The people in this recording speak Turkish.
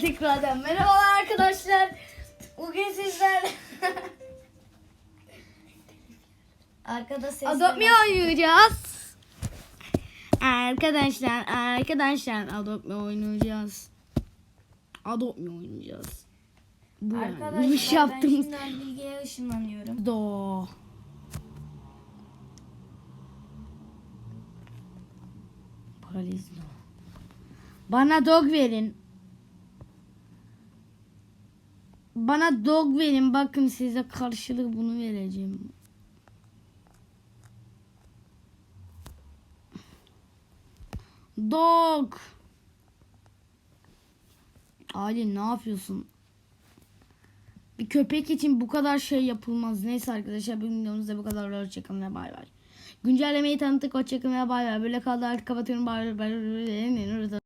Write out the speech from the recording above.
tekrardan merhabalar arkadaşlar. Bugün sizlerle Arkada ses Adopt Me oynayacağız. Arkadaşlar, arkadaşlar Adopt Me oynayacağız. Adopt Me oynayacağız. Bu yani. Arkadaşlar iş ben yaptığımız. şimdi bilgiye ışınlanıyorum. Do. Paralizno. Bana dog verin. Bana dog verin. Bakın size karşılık bunu vereceğim. Dog. Ali ne yapıyorsun? Bir köpek için bu kadar şey yapılmaz. Neyse arkadaşlar bugün videomuzda bu kadar. Hoşçakalın ve bay bay. Güncellemeyi tanıttık. Hoşçakalın ve bay bay. Böyle kaldı artık kapatıyorum. Bay bay.